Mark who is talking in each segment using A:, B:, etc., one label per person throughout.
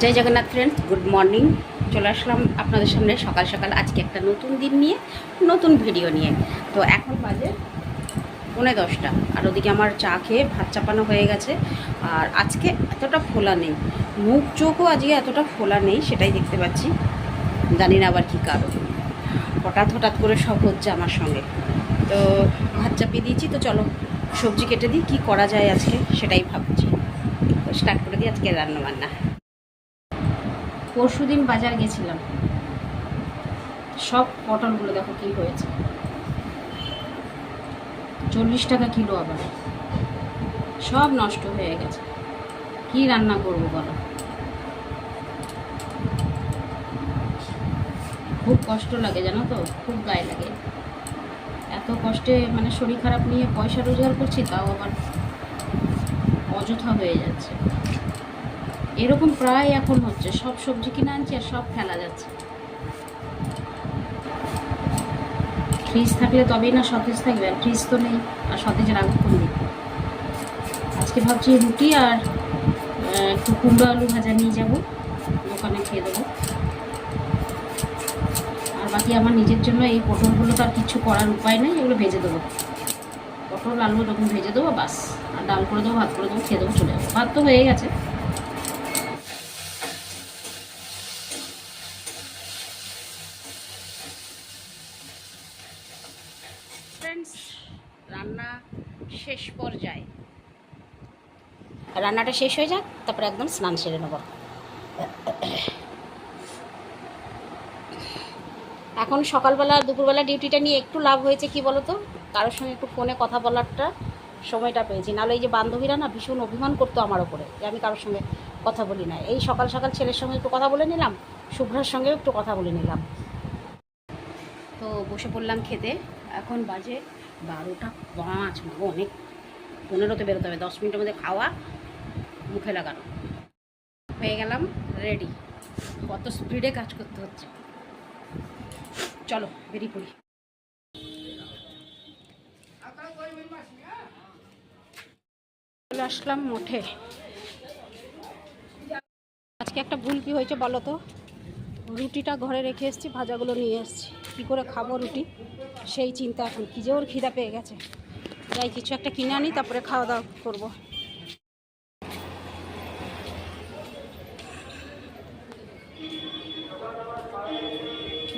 A: জয় Jagannath friends good morning চলে আসলাম আপনাদের সামনে সকাল সকাল আজকে একটা নতুন দিন নিয়ে, নতুন ভিডিও নিয়ে। তো এখন বাজে পৌনে দশটা, আর ওদিকে আমার চা খেয়ে ভাত চাপানো হয়ে গেছে। আর আজকে এতটা ফোলা নেই, মুখ চোখও আজকে এতটা ফোলা নেই, সেটাই দেখতে পাচ্ছি। জানি না আবার কী কারণ। হঠাৎ হঠাৎ করে সব হচ্ছে আমার সঙ্গে। তো ভাত চাপিয়ে দিয়েছি, তো চলো সবজি কেটে দিই, কী করা যায় আজকে সেটাই ভাবছি। তো স্টার্ট করে দিই আজকে রান্না বান্না পরশু দিন বাজার গেছিলাম। সব পটলগুলো দেখো কি হয়েছে। চল্লিশ টাকা কিলো আবার। সব নষ্ট হয়ে গেছে। কি রান্না করব বলো? খুব কষ্ট লাগে জানো তো, খুব গায়ে লাগে। এত কষ্টে মানে শরীর খারাপ নিয়ে পয়সা রোজগার করছি, তাও আবার অযথা হয়ে যাচ্ছে। এরকম প্রায় এখন হচ্ছে, সব সবজি কিনে আনছি আর সব ফেলা যাচ্ছে। ফ্রিজ থাকলে তবেই না সতেজ থাকবে, আর ফ্রিজ তো নেই, আর সতেজ রাখব কোন আজকে ভাবছি রুটি আর একটু কুমড়ো আলু ভাজা নিয়ে যাব, দোকানে খেয়ে দেবো। আর বাকি আমার নিজের জন্য এই পটলগুলো তো আর কিছু করার উপায় নেই, এগুলো ভেজে দেবো। পটল, আলু তখন ভেজে দেবো, বাস। আর ডাল করে দেবো, ভাত করে দেবো, খেয়ে দেবো, চলে যাব। ভাত তো হয়ে গেছে ফ্রেন্ডস রান্না শেষ পর্যায়ে। রান্নাটা শেষ হয়ে যাক, তারপরে একদম স্নান সেরে নেব। এখন সকালবেলা, দুপুরবেলা ডিউটিটা নিয়ে একটু লাভ হয়েছে কি বলো তো কারোর সঙ্গে একটু ফোনে কথা বলারটা সময়টা পেয়েছি। নাহলে এই যে বান্ধবীরা না ভীষণ অভিমান করতো আমার ওপরে যে আমি কারোর সঙ্গে কথা বলি না। এই সকাল সকাল ছেলের সঙ্গে একটু কথা বলে নিলাম, শুভ্রার সঙ্গেও একটু কথা বলে নিলাম। বসে পড়লাম খেতে। এখন বাজে বারোটা পাঁচ অনেক। পনেরোতে বেরোতে হবে, দশ মিনিটের মধ্যে খাওয়া মুখে লাগানো। হয়ে গেলাম রেডি কত স্পিডে কাজ করতে হচ্ছে। চলো, বেরিয়ে পড়ি। চলে আসলাম মঠে। আজকে একটা ভুল কি হয়েছে বলো তো? রুটিটা ঘরে রেখে এসেছি, ভাজাগুলো নিয়ে এসেছি। কী করে খাব রুটি? সেই চিন্তা এখন। কী যে ওর খিদা পেয়ে গেছে। যাই, কিছু একটা কিনে আনি, তারপরে খাওয়া দাওয়া করব।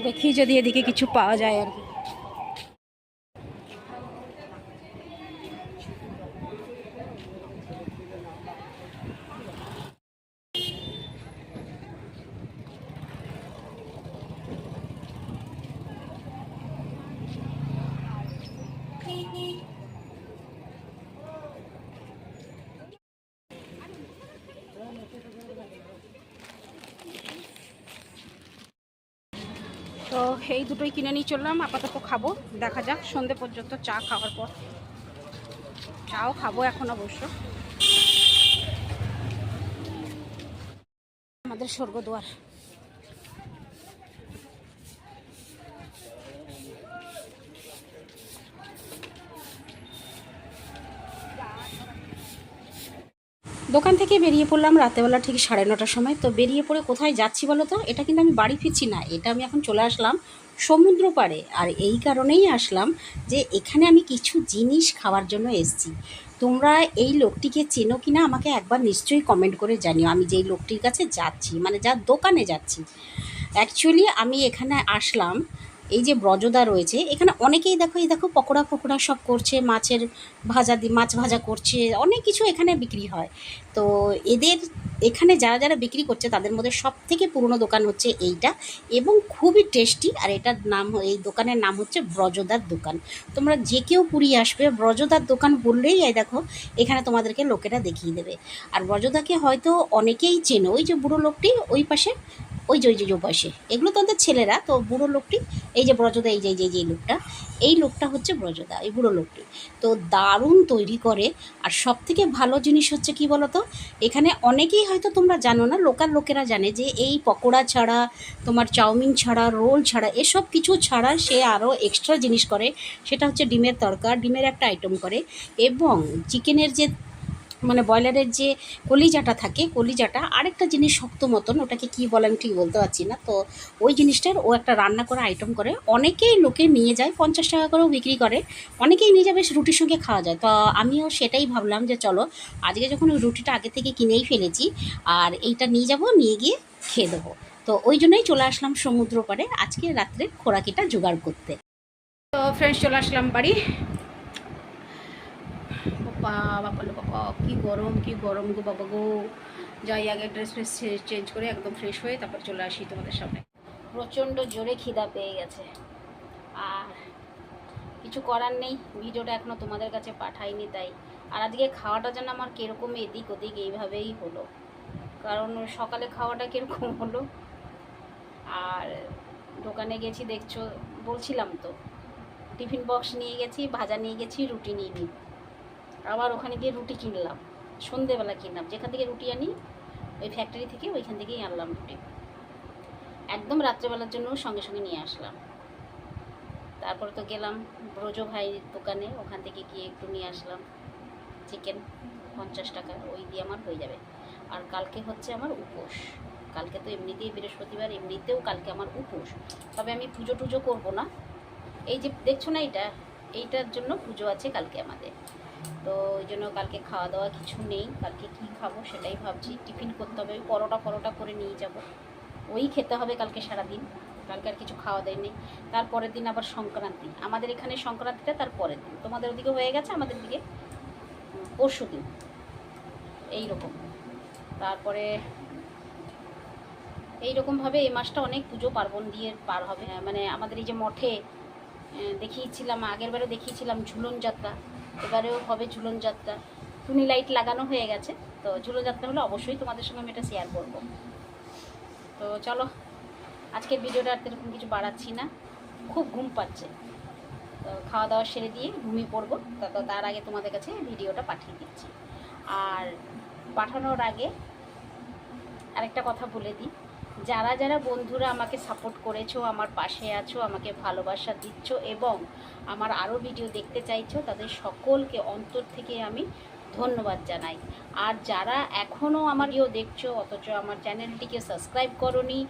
A: দেখি যদি এদিকে কিছু পাওয়া যায় আর কি। তো এই দুটোই কিনে নিয়ে চললাম, আপাতত খাব, দেখা যাক, সন্ধে পর্যন্ত চা খাওয়ার পর। চাও খাব এখন অবশ্য। আমাদের স্বর্গদুয়ার দোকান থেকে বেরিয়ে পড়লাম রাতেবেলা ঠিক সাড়ে নটার সময়। তো বেরিয়ে পড়ে কোথায় যাচ্ছি বলো তো? এটা কিন্তু আমি বাড়ি ফিরছি না, এটা আমি এখন চলে আসলাম সমুদ্র পাড়ে। আর এই কারণেই আসলাম যে এখানে আমি কিছু জিনিস খাওয়ার জন্য এসেছি। তোমরা এই লোকটিকে চেনো কিনা আমাকে একবার নিশ্চয়ই কমেন্ট করে জানিও। আমি যেই লোকটির কাছে যাচ্ছি মানে যার দোকানে যাচ্ছি অ্যাকচুয়ালি আমি এখানে আসলাম এই যে ব্রজদা রয়েছে, এখানে অনেকেই দেখো, এই দেখো পকোড়া ফকোড়া সব করছে, মাছের ভাজা মাছ ভাজা করছে, অনেক কিছু এখানে বিক্রি হয়। তো এদের, এখানে যারা যারা বিক্রি করছে, তাদের মধ্যে সব থেকে পুরনো দোকান হচ্ছে এইটা এবং খুবই টেস্টি, আর এটার নাম এই দোকানের নাম হচ্ছে ব্রজদার দোকান। তোমরা যে কেউ পুরী আসবে, ব্রজদার দোকান বললেই এই দেখো, এখানে তোমাদেরকে লোকেরা দেখিয়ে দেবে। আর ব্রজদাকে হয়তো অনেকেই চেনো, ওই যে বুড়ো লোকটি ওই পাশে ওই যে ওই যে পাশে এগুলো তো ওদের ছেলেরা, তো বুড়ো লোকটি, এই যে ব্রজদা, এই যে যে যে লোকটা, এই লোকটা হচ্ছে ব্রজদা, এই বুড়ো লোকটি। তো দারুণ তৈরি করে, আর সব থেকে ভালো জিনিস হচ্ছে কি বলতো, এখানে অনেকেই হয়তো তোমরা জানো না, লোকাল লোকেরা জানে যে এই পকোড়া ছাড়া, তোমার চাউমিন ছাড়া, রোল ছাড়া, এসব কিছু ছাড়া সে আরও এক্সট্রা জিনিস করে। সেটা হচ্ছে ডিমের তরকা, ডিমের একটা আইটেম করে। এবং চিকেনের যে মানে ব্রয়লারের যে কলিজাটা থাকে, কলিজাটা আরেকটা জিনিস শক্ত মতন, ওটাকে কি বলে আমি ঠিক বলতে পারছি না, তো ওই জিনিসটার ও একটা রান্না করা আইটেম করে। অনেকেই লোকে নিয়ে যায়, পঞ্চাশ টাকা করেও বিক্রি করে, অনেকেই নিয়ে যাবে রুটির সঙ্গে খাওয়া যায়। তো আমিও সেটাই ভাবলাম যে চলো, আজকে যখন ওই রুটিটা আগে থেকে কিনেই ফেলেছি, আর এইটা নিয়ে যাব, নিয়ে গিয়ে খেয়ে দেবো। তো ওই জন্যই চলে আসলাম সমুদ্র পাড়ে, আজকে রাত্রে খোরাকিটা জোগাড় করতে। তো ফ্রেন্ডস চলে আসলাম বাড়ি। বাবা বাবা লো বাবা, কী গরম কী গরম গো বাবা গো। যাই, আগে ড্রেস ফ্রেস চেঞ্জ করে একদম ফ্রেশ হয়ে তারপর চলে আসি তোমাদের সামনে। প্রচণ্ড জোরে খিদা পেয়ে গেছে। আর কিছু করার নেই, ভিডিওটা এখনও তোমাদের কাছে পাঠাইনি তাই। আর আজকে খাওয়াটা যেন আমার কীরকম এদিক ওদিক এইভাবেই হলো। কারণ সকালে খাওয়াটা কীরকম হলো। আর দোকানে গেছি, দেখছ, বলছিলাম তো। টিফিন বক্স নিয়ে গেছি, ভাজা নিয়ে গেছি, রুটি নিয়ে নিই আবার ওখানে গিয়ে রুটি কিনলাম। সন্ধেবেলা কিনলাম। যেখান থেকে রুটি আনি, ওই ফ্যাক্টরি থেকে ওইখান থেকেই আনলাম রুটি। একদম রাত্রেবেলার জন্য সঙ্গে সঙ্গে নিয়ে আসলাম। তারপরে তো গেলাম ব্রজ ভাইয়ের দোকানে। ওখান থেকে গিয়ে একটু নিয়ে আসলাম চিকেন পঞ্চাশ টাকা। ওই দিয়ে আমার হয়ে যাবে। আর কালকে হচ্ছে আমার উপোস। কালকে তো এমনিতেই বৃহস্পতিবার, এমনিতেও কালকে আমার উপোস। তবে আমি পুজো টুজো করব না। এই যে দেখছ না এটা এইটার জন্য পুজো আছে কালকে আমাদের। তো ওই জন্য কালকে খাওয়া দাওয়া কিছু নেই। কালকে কি খাব সেটাই ভাবছি। টিফিন করতে হবে। পরোটা পরোটা করে নিয়ে যাব। ওই খেতে হবে কালকে সারাদিন। কালকে আর কিছু খাওয়া দাওয়া নেই। তারপরের দিন আবার সংক্রান্তি। আমাদের এখানে সংক্রান্তিটা তার পরের দিন। তোমাদের ওদিকে হয়ে গেছে, আমাদের দিকে? পরশু দিন। এইরকম। তারপরে এইরকমভাবে এই মাসটা অনেক পুজো পার্বণ দিয়ে পার হবে। মানে আমাদের এই যে মঠে দেখিয়েছিলাম, আগের বারে দেখিয়েছিলাম ঝুলন যাত্রা। এবারেও হবে ঝুলন যাত্রা। টুনি লাইট লাগানো হয়ে গেছে, তো ঝুলন যাত্রা হলে অবশ্যই তোমাদের সঙ্গে আমি এটা শেয়ার করব। তো চলো, আজকের ভিডিওটা আর এরকম কিছু বাড়াচ্ছি না। খুব ঘুম পাচ্ছে। তো খাওয়া দাওয়া সেরে দিয়ে ঘুমিয়ে পড়ব তো, তার আগে তোমাদের কাছে ভিডিওটা পাঠিয়ে দিচ্ছি। আর পাঠানোর আগে আরেকটা কথা বলে দিই। যারা যারা বন্ধুরা আমাকে সাপোর্ট করেছ, আমার পাশে আছো, আমাকে ভালোবাসা দিচ্ছ এবং আমার আরও ভিডিও দেখতে চাইছো, তাদের সকলকে অন্তর থেকে আমি ধন্যবাদ জানাই। আর যারা এখনও আমার ভিডিও দেখছ, অথচ আমার চ্যানেলটিকে সাবস্ক্রাইব করনি,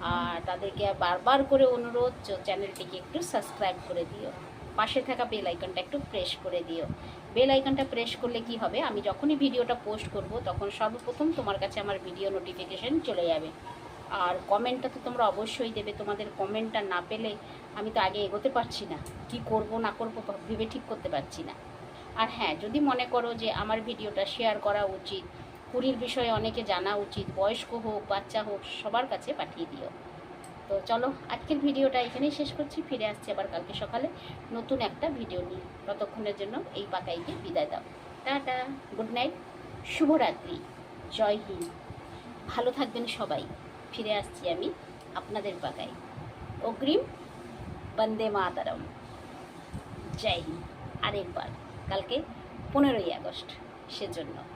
A: আর তাদেরকে বারবার করে অনুরোধ চ্যানেলটিকে একটু সাবস্ক্রাইব করে দিও। পাশে থাকা বেল আইকনটা একটু প্রেস করে দিও। বেল আইকনটা প্রেস করলে কি হবে? আমি যখনই ভিডিওটা পোস্ট করব, তখন সর্বপ্রথম তোমার কাছে আমার ভিডিও নোটিফিকেশন চলে যাবে। আর কমেন্টটা তো তোমরা অবশ্যই দেবে। তোমাদের কমেন্টটা না পেলে আমি তো আগে এগোতে পারছি না। কি করব, না করব ভেবে ঠিক করতে পারছি না। আর হ্যাঁ যদি মনে করো যে আমার ভিডিওটা শেয়ার করা উচিত পুরীর বিষয়ে অনেকে জানা উচিত, বয়স্ক হোক, বাচ্চা হোক, সবার কাছে পাঠিয়ে দিও। তো চলো, আজকের ভিডিওটা এখানেই শেষ করছি। ফিরে আসছি আবার কালকে সকালে নতুন একটা ভিডিও নিয়ে। ততক্ষণের জন্য এই পাকাইকে বিদায় দাও। টাটা গুড নাইট শুভরাত্রি, জয় হিন্দ। ভালো থাকবেন সবাই। ফিরে আসছি আমি আপনাদের বাগায়। অগ্রিম বন্দে মাতারম। জয় হিন্দ। আরেকবার, কালকে পনেরোই আগস্ট, সেজন্য।